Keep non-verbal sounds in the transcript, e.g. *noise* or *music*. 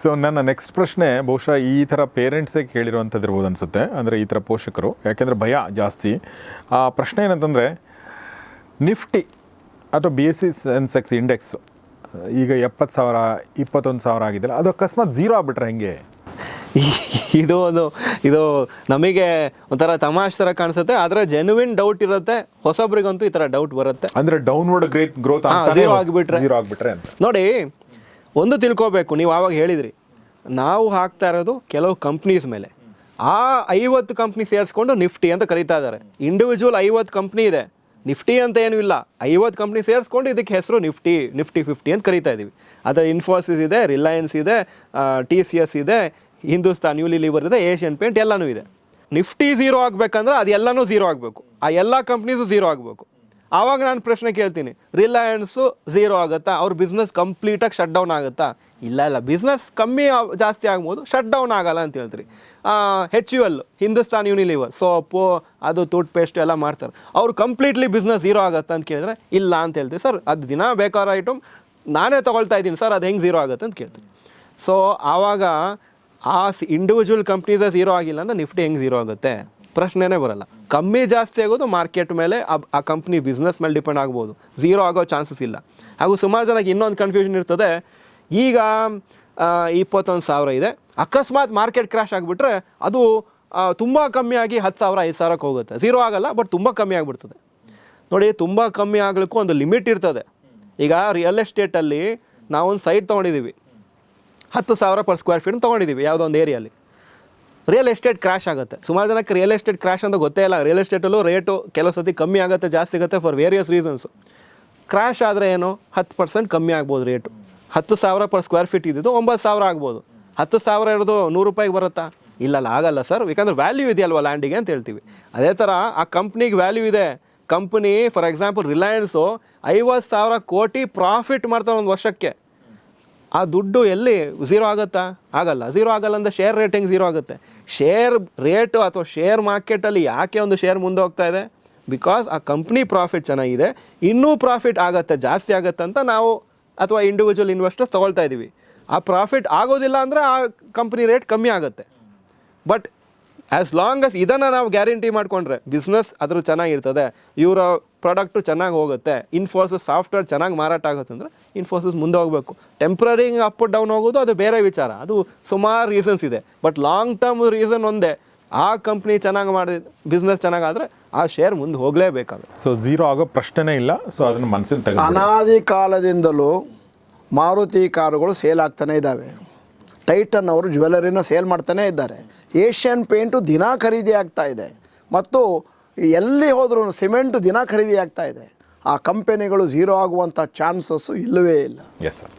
So ನನ್ನ next ಪ್ರಶ್ನೆ ಬಹುಶಃ ಈ ಥರ ಪೇರೆಂಟ್ಸೇ ಕೇಳಿರುವಂಥದ್ದು ಇರ್ಬೋದು ಅನಿಸುತ್ತೆ. ಅಂದರೆ ಈ ಥರ ಪೋಷಕರು. ಯಾಕೆಂದರೆ ಭಯ ಜಾಸ್ತಿ. ಆ ಪ್ರಶ್ನೆ ಏನಂತಂದರೆ ನಿಫ್ಟಿ ಅಥವಾ B S C Sensex index ಈಗ ಎಪ್ಪತ್ತು ಸಾವಿರ ಇಪ್ಪತ್ತೊಂದು ಸಾವಿರ ಆಗಿದೆಯಲ್ಲ ಅದು ಅಕಸ್ಮಾತ್ ಜೀರೋ ಆಗ್ಬಿಟ್ರೆ ಹೆಂಗೆ? *laughs* ಇದು ಒಂದು ಇದು ನಮಗೆ ಒಂಥರ ತಮಾಷೆ ಥರ ಕಾಣಿಸುತ್ತೆ. ಆದರೆ ಜೆನ್ವಿನ್ ಡೌಟ್ ಇರುತ್ತೆ. ಹೊಸೊಬ್ರಿಗಂತೂ ಈ ಥರ ಡೌಟ್ ಬರುತ್ತೆ. ಅಂದರೆ ಡೌನ್ವರ್ಡ್ ಗ್ರೇತ್ ಗ್ರೋತ್ ಝೀರೋ ಆಗಿಬಿಟ್ರೆ ಆಗ್ಬಿಟ್ರೆ. ಝೀರೋ ಆಗಿಬಿಟ್ರೆ ಅಂತ. ನೋಡಿ ಒಂದು ತಿಳ್ಕೊಬೇಕು, ನೀವು ಆವಾಗ ಹೇಳಿದ್ರಿ. ನಾವು ಹಾಕ್ತಾ ಇರೋದು ಕೆಲವು ಕಂಪ್ನೀಸ್ ಮೇಲೆ. ಆ ಐವತ್ತು ಕಂಪ್ನಿ ಸೇರಿಸ್ಕೊಂಡು ನಿಫ್ಟಿ ಅಂತ ಕರೀತಾ ಇದ್ದಾರೆ. ಇಂಡಿವಿಜುವಲ್ ಐವತ್ತು ಕಂಪ್ನಿ ಇದೆ. ನಿಫ್ಟಿ ಅಂತ ಏನೂ ಇಲ್ಲ. ಐವತ್ತು ಕಂಪ್ನಿ ಸೇರಿಸ್ಕೊಂಡು ಇದಕ್ಕೆ ಹೆಸರು ನಿಫ್ಟಿ ನಿಫ್ಟಿ ಫಿಫ್ಟಿ ಅಂತ ಕರೀತಾ ಇದ್ದೀವಿ. ಅದು ಇನ್ಫೋಸಿಸ್ ಇದೆ ರಿಲಯನ್ಸ್ ಇದೆ ಟಿ ಸಿ ಎಸ್ ಇದೆ ಹಿಂದೂಸ್ತಾನ್ ಯೂನಿಲಿವರ್ ಇದೆ ಏಷ್ಯನ್ ಪೇಂಟ್ ಎಲ್ಲನೂ ಇದೆ. ನಿಫ್ಟಿ ಝೀರೋ ಆಗಬೇಕಂದ್ರೆ ಅದೆಲ್ಲನೂ ಝೀರೋ ಆಗಬೇಕು. ಆ ಎಲ್ಲ ಕಂಪ್ನೀಸು ಝೀರೋ ಆಗಬೇಕು. ಆವಾಗ ನಾನು ಪ್ರಶ್ನೆ ಕೇಳ್ತೀನಿ, ರಿಲಯನ್ಸು ಝೀರೋ ಆಗುತ್ತಾ? ಅವ್ರ ಬಿಸ್ನೆಸ್ ಕಂಪ್ಲೀಟಾಗಿ ಶಟ್ ಡೌನ್ ಆಗುತ್ತಾ? ಇಲ್ಲ ಇಲ್ಲ. ಬಿಸ್ನೆಸ್ ಕಮ್ಮಿ ಜಾಸ್ತಿ ಆಗ್ಬೋದು ಶಟ್ ಡೌನ್ ಆಗಲ್ಲ ಅಂತ ಹೇಳ್ತೀರಿ. H U L Hindustan Unilever soap, ಅದು ಟೂತ್ ಪೇಸ್ಟ್ ಎಲ್ಲ ಮಾಡ್ತಾರೆ. ಅವ್ರು ಕಂಪ್ಲೀಟ್ಲಿ ಬಿಸ್ನೆಸ್ ಝೀರೋ ಆಗುತ್ತಾ ಅಂತ ಕೇಳಿದ್ರೆ, ಇಲ್ಲ ಅಂತ ಹೇಳ್ತೀವಿ ಸರ್, ಅದು ದಿನ ಬೇಕಾದ ಐಟಮ್ ನಾನೇ ತೊಗೊಳ್ತಾ ಇದ್ದೀನಿ. ಸರ್, ಅದು ಹೆಂಗೆ ಝೀರೋ ಆಗುತ್ತೆ ಅಂತ ಕೇಳ್ತೀನಿ ಸೊ ಆವಾಗ, ಆ ಇಂಡಿವಿಜುವಲ್ ಕಂಪ್ನೀಸೇ ಝೀರೋ ಆಗಿಲ್ಲ ಅಂದರೆ ನಿಫ್ಟಿ ಹೆಂಗೆ ಝೀರೋ ಆಗುತ್ತೆ? ಪ್ರಶ್ನೆನೇ ಬರಲ್ಲ. ಕಮ್ಮಿ ಜಾಸ್ತಿ ಆಗೋದು ಮಾರ್ಕೆಟ್ ಮೇಲೆ ಆ- ಕಂಪ್ನಿ ಬಿಸ್ನೆಸ್ ಮೇಲೆ ಡಿಪೆಂಡ್ ಆಗ್ಬೋದು. ಝೀರೋ ಆಗೋ ಚಾನ್ಸಸ್ ಇಲ್ಲ. ಹಾಗೂ ಸುಮಾರು ಜನಕ್ಕೆ ಇನ್ನೊಂದು ಕನ್ಫ್ಯೂಷನ್ ಇರ್ತದೆ. ಈಗ ಇಪ್ಪತ್ತೊಂದು ಸಾವಿರ ಇದೆ. ಅಕಸ್ಮಾತ್ ಮಾರ್ಕೆಟ್ ಕ್ರ್ಯಾಶ್ ಆಗಿಬಿಟ್ರೆ ಅದು ತುಂಬ ಕಮ್ಮಿ ಆಗಿ ಹತ್ತು ಸಾವಿರ, ಐದು ಸಾವಿರಕ್ಕೆ ಹೋಗುತ್ತೆ. ಝೀರೋ ಆಗಲ್ಲ ಬಟ್ ತುಂಬ ಕಮ್ಮಿ ಆಗಿಬಿಡ್ತದೆ. ನೋಡಿ, ತುಂಬ ಕಮ್ಮಿ ಆಗಲಿಕ್ಕೂ ಒಂದು ಲಿಮಿಟ್ ಇರ್ತದೆ. ಈಗ ರಿಯಲ್ ಎಸ್ಟೇಟಲ್ಲಿ ನಾವೊಂದು ಸೈಟ್ ತೊಗೊಂಡಿದ್ದೀವಿ. ಹತ್ತು ಸಾವಿರ ಪರ್ ಸ್ಕ್ವೇರ್ ಫೀಟ್ ತೊಗೊಂಡಿದ್ದೀವಿ, ಯಾವುದೋ ಒಂದು ಏರಿಯಲ್ಲಿ ರಿಯಲ್ ಎಸ್ಟೇಟ್ ಕ್ರಾಶ್ ಆಗುತ್ತೆ. ಸುಮಾರು ಜನಕ್ಕೆ ರಿಯಲ್ ಎಸ್ಟೇಟ್ ಕ್ರಾಶ್ ಅಂತ ಗೊತ್ತೇ ಇಲ್ಲ. ರಿಯಲ್ ಎಸ್ಟೇಟಲ್ಲೂ ರೇಟು ಕೆಲವು ಸತಿ ಕಮ್ಮಿ ಆಗುತ್ತೆ, ಜಾಸ್ತಿ ಆಗುತ್ತೆ ಫಾರ್ ವೇರಿಯಸ್ ರೀಸನ್ಸು ಕ್ರಾಶ್ ಆದರೆ ಏನು? ಹತ್ತು ಪರ್ಸೆಂಟ್ ಕಮ್ಮಿ ಆಗ್ಬೋದು ರೇಟು ಹತ್ತು ಸಾವಿರ ಪರ್ ಸ್ಕ್ವೇರ್ ಫೀಟ್ ಇದ್ದಿದ್ದು ಒಂಬತ್ತು ಸಾವಿರ ಆಗ್ಬೋದು. ಹತ್ತು ಸಾವಿರ ಇರೋದು ನೂರು ರೂಪಾಯಿಗೆ ಬರುತ್ತಾ? ಇಲ್ಲಲ್ಲ ಆಗಲ್ಲ ಸರ್ ಯಾಕಂದ್ರೆ ವ್ಯಾಲ್ಯೂ ಇದೆಯಲ್ವ ಲ್ಯಾಂಡಿಗೆ ಅಂತ ಹೇಳ್ತೀವಿ. ಅದೇ ಥರ ಆ ಕಂಪ್ನಿಗೆ ವ್ಯಾಲ್ಯೂ ಇದೆ. ಕಂಪ್ನಿ ಫಾರ್ ಎಕ್ಸಾಂಪಲ್ ರಿಲಯನ್ಸು ಐವತ್ತು ಸಾವಿರ ಕೋಟಿ ಪ್ರಾಫಿಟ್ ಮಾಡ್ತಾರೆ ಒಂದು ವರ್ಷಕ್ಕೆ. ಆ ದುಡ್ಡು ಎಲ್ಲಿ? ಝೀರೋ ಆಗುತ್ತಾ? ಆಗಲ್ಲ. ಝೀರೋ ಆಗಲ್ಲ ಅಂದರೆ ಶೇರ್ ರೇಟಿಂಗ್ ಝೀರೋ ಆಗುತ್ತೆ. ಶೇರ್ ರೇಟು ಅಥವಾ ಶೇರ್ ಮಾರ್ಕೆಟಲ್ಲಿ ಯಾಕೆ ಒಂದು ಶೇರ್ ಮುಂದೆ ಹೋಗ್ತಾ ಇದೆ? ಬಿಕಾಸ್ ಆ ಕಂಪ್ನಿ ಪ್ರಾಫಿಟ್ ಚೆನ್ನಾಗಿದೆ, ಇನ್ನೂ ಪ್ರಾಫಿಟ್ ಆಗುತ್ತೆ, ಜಾಸ್ತಿ ಆಗುತ್ತೆ ಅಂತ ನಾವು ಅಥವಾ ಇಂಡಿವಿಜುವಲ್ ಇನ್ವೆಸ್ಟರ್ಸ್ ತೊಗೊಳ್ತಾ ಇದ್ದೀವಿ ಆ ಪ್ರಾಫಿಟ್ ಆಗೋದಿಲ್ಲ ಅಂದರೆ ಆ ಕಂಪ್ನಿ ರೇಟ್ ಕಮ್ಮಿ ಆಗುತ್ತೆ. ಬಟ್ ಆ್ಯಸ್ ಲಾಂಗ್ ಅಸ್ ಇದನ್ನು ನಾವು ಗ್ಯಾರಂಟಿ ಮಾಡಿಕೊಂಡ್ರೆ ಬಿಸ್ನೆಸ್ ಅದ್ರ ಚೆನ್ನಾಗಿರ್ತದೆ ಇವರ ಪ್ರಾಡಕ್ಟು ಚೆನ್ನಾಗಿ ಹೋಗುತ್ತೆ ಇನ್ಫೋಸಿಸ್ ಸಾಫ್ಟ್ವೇರ್ ಚೆನ್ನಾಗಿ ಮಾರಾಟ ಆಗುತ್ತೆ ಅಂದರೆ ಇನ್ಫೋಸಿಸ್ ಮುಂದೆ ಹೋಗಬೇಕು. ಟೆಂಪ್ರರಿ ಅಪ್ ಡೌನ್ ಹೋಗೋದು ಅದು ಬೇರೆ ವಿಚಾರ. ಅದು ಸುಮಾರು ರೀಸನ್ಸ್ ಇದೆ. ಬಟ್ ಲಾಂಗ್ ಟರ್ಮ್ ರೀಸನ್ ಒಂದೇ ಆ ಕಂಪ್ನಿ ಚೆನ್ನಾಗಿ ಮಾಡಿ ಬಿಸ್ನೆಸ್ ಚೆನ್ನಾಗಾದರೆ ಆ ಶೇರ್ ಮುಂದೆ ಹೋಗಲೇಬೇಕಾಗುತ್ತೆ. ಸೊ ಝೀರೋ ಆಗೋ ಪ್ರಶ್ನೆನೇ ಇಲ್ಲ. ಸೊ ಅದನ್ನು ಮನಸ್ಸಿನ ತಗ ಅನಾದಿ ಕಾಲದಿಂದಲೂ ಮಾರುತಿ ಕಾರುಗಳು ಸೇಲ್ ಆಗ್ತಾನೆ ಇದ್ದಾವೆ. ಟೈಟನ್ ಅವರು ಜ್ಯುವೆಲರಿನ ಸೇಲ್ ಮಾಡ್ತಾನೆ ಇದ್ದಾರೆ. ಏಷ್ಯನ್ ಪೇಂಟು ದಿನ ಖರೀದಿ ಆಗ್ತಾ ಇದೆ. ಮತ್ತು ಎಲ್ಲಿ ಹೋದ್ರೂ ಸಿಮೆಂಟು ದಿನ ಖರೀದಿ ಆಗ್ತಾ ಇದೆ. ಆ ಕಂಪೆನಿಗಳು ಝೀರೋ ಆಗುವಂಥ ಚಾನ್ಸಸ್ಸು ಇಲ್ಲವೇ ಇಲ್ಲ. Yes sir